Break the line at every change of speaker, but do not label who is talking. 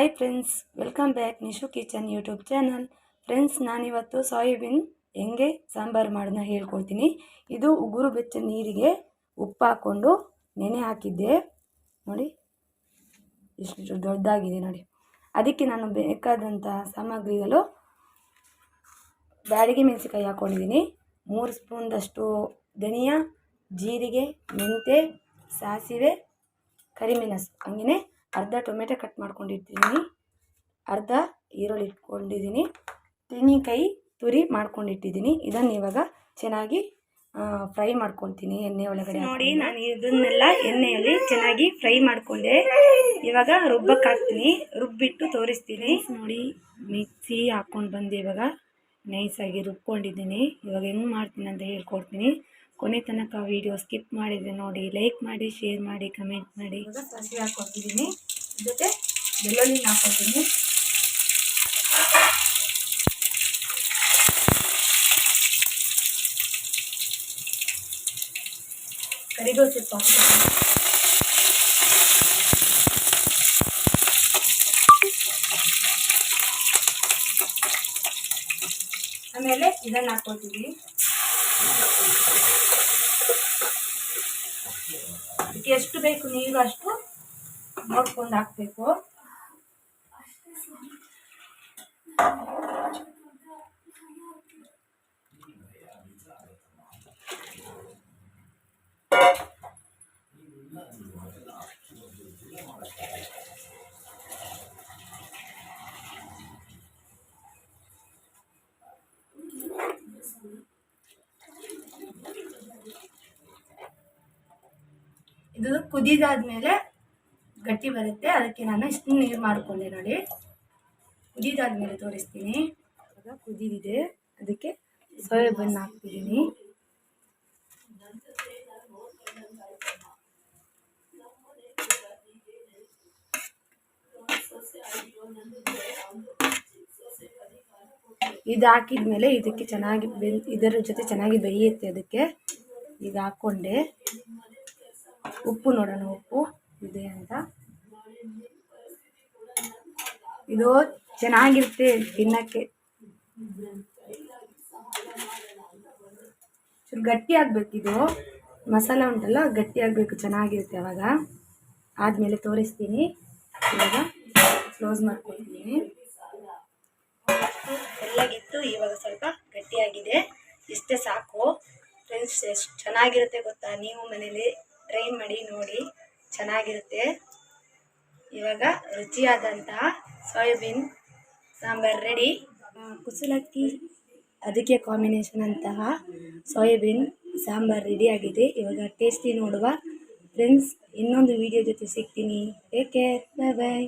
Hi friends welcome back Nishu kitchen YouTube channel friends ನಾನಿವತ್ತು soybean ಹೆಂಗೆ ಸಾಂಬಾರು ಮಾಡೋದನ್ನ ಹೇಳ್ಕೊಡ್ತೀನಿ. ಇದು ಉಗುರು ಬೆಚ್ಚ ನೀರಿಗೆ ಉಪ್ಪು ಹಾಕ್ಕೊಂಡು ನೆನೆ ಹಾಕಿದ್ದೆ. ನೋಡಿ, ಇಷ್ಟು ದೊಡ್ಡದಾಗಿದೆ ನೋಡಿ. ಅದಕ್ಕೆ ನಾನು ಬೇಕಾದಂಥ ಸಾಮಗ್ರಿಗಳು ಬ್ಯಾಡಿಗೆ ಮೆಣಸಿನ್ಕಾಯಿ ಹಾಕ್ಕೊಂಡಿದ್ದೀನಿ ಮೂರು ಸ್ಪೂನ್ದಷ್ಟು ಧನಿಯಾ, ಜೀರಿಗೆ ಮೆಂತೆ ಸಾಸಿವೆ, ಕರಿಮೆಣಸು. ಹಂಗೆಯೇ ಅರ್ಧ ಟೊಮೆಟೊ ಕಟ್ ಮಾಡ್ಕೊಂಡಿದ್ದೀನಿ ಅರ್ಧ ಈರುಳ್ಳಿ ಇಟ್ಕೊಂಡಿದ್ದೀನಿ. ತೆಂಗಿನಕಾಯಿ ತುರಿ ಮಾಡ್ಕೊಂಡಿಟ್ಟಿದ್ದೀನಿ. ಇದನ್ನು ಇವಾಗ ಚೆನ್ನಾಗಿ ಫ್ರೈ ಮಾಡ್ಕೊಳ್ತೀನಿ ಎಣ್ಣೆ ಒಳಗಡೆ ನೋಡಿ ನಾನು ಇದನ್ನೆಲ್ಲ ಎಣ್ಣೆಯಲ್ಲಿ ಚೆನ್ನಾಗಿ ಫ್ರೈ ಮಾಡಿಕೊಂಡೆ. ಇವಾಗ ರುಬ್ಬಕ್ಕೆ ಹಾಕ್ತೀನಿ. ರುಬ್ಬಿಟ್ಟು ತೋರಿಸ್ತೀನಿ. ನೋಡಿ ಮಿಕ್ಸಿ ಹಾಕ್ಕೊಂಡು ಬಂದು ಇವಾಗ. ನೈಸಾಗಿ ರುಬ್ಕೊಂಡಿದ್ದೀನಿ. ಇವಾಗ ಹೆಂಗೆ ಮಾಡ್ತೀನಿ ಅಂತ ಹೇಳ್ಕೊಡ್ತೀನಿ. ಕೊನೆ ತನಕ ವಿಡಿಯೋ ಸ್ಕಿಪ್ ಮಾಡಿದರೆ ನೋಡಿ ಲೈಕ್ ಮಾಡಿ ಶೇರ್ ಮಾಡಿ ಕಮೆಂಟ್ ಮಾಡಿ. ಸಸಿ ಹಾಕೊಂಡಿದ್ದೀನಿ ಜೊತೆ ಬೆಳ್ಳುಳ್ಳಿ ಹಾಕೊಂಡಿದ್ದೀನಿ ಕರಿದೋಸೆ ಹಾಕ್ತೀನಿ ಆಮೇಲೆ ಇದನ್ನು ಹಾಕ್ಕೊತೀವಿ ಎಷ್ಟು ಬೇಕು ನೀರು ಅಷ್ಟು ನೋಡ್ಕೊಂಡು ಹಾಕಬೇಕು. ಇದು ಕುದಿದಾದ್ಮೇಲೆ ಗಟ್ಟಿ ಬರುತ್ತೆ. ಅದಕ್ಕೆ ನಾನು ಇಷ್ಟು ನೀರು ಮಾಡಿಕೊಂಡೆ ನೋಡಿ. ಕುದಿದಾದ್ಮೇಲೆ ತೋರಿಸ್ತೀನಿ. ಇವಾಗ ಕುದಿದಿದೆ. ಅದಕ್ಕೆ ಸೋಯಾಬೀನ್ ಹಾಕ್ತಿದ್ದೀನಿ. ಇದು ಹಾಕಿದ್ಮೇಲೆ ಇದಕ್ಕೆ ಚೆನ್ನಾಗಿ ಬೆನ್ ಇದರ ಜೊತೆ ಚೆನ್ನಾಗಿ ಬೇಯುತ್ತೆ ಅದಕ್ಕೆ. ಈಗ ಹಾಕ್ಕೊಂಡೆ. ಉಪ್ಪು ನೋಡೋಣ, ಉಪ್ಪು ಇದೆ ಅಂತ. ಇದು ಚೆನ್ನಾಗಿರುತ್ತೆ ತಿನ್ನಕ್ಕೆ. ಚೂರು ಗಟ್ಟಿ ಇದು. ಮಸಾಲ ಉಂಟಲ್ಲ, ಗಟ್ಟಿ ಆಗಬೇಕು, ಚೆನ್ನಾಗಿರುತ್ತೆ ಅವಾಗ. ಆದಮೇಲೆ ತೋರಿಸ್ತೀನಿ. ಇವಾಗ ಕ್ಲೋಸ್ ಮಾಡ್ಕೊಳ್ತೀನಿ ಎಲ್ಲಾಗಿತ್ತು ಇವಾಗ ಸ್ವಲ್ಪ ಗಟ್ಟಿಯಾಗಿದೆ. ಇಷ್ಟೇ ಸಾಕು. ಫ್ರೆಂಡ್ಸ್ ಎಷ್ಟು ಚೆನ್ನಾಗಿರುತ್ತೆ ಗೊತ್ತಾ? ನೀವು ಮನೇಲಿ ಟ್ರೈ ಮಾಡಿ ನೋಡಿ ಚೆನ್ನಾಗಿರುತ್ತೆ. ಇವಾಗ ರುಚಿಯಾದಂತಹ ಸೋಯಾಬೀನ್ ಸಾಂಬಾರು ರೆಡಿ ಕುಸುಲಕ್ಕಿ, ಅದಕ್ಕೆ ಕಾಂಬಿನೇಷನ್ ಅಂತಹ ಸೋಯಾಬೀನ್ ಸಾಂಬಾರು ರೆಡಿಯಾಗಿದೆ ಇವಾಗ ಟೇಸ್ಟಿ ನೋಡುವ ಫ್ರೆಂಡ್ಸ್ ಇನ್ನೊಂದು ವಿಡಿಯೋ ಜೊತೆ ಸಿಗ್ತೀನಿ. ಟೇಕ್ ಕೇರ್ ಬಾಯ್ ಬಾಯ್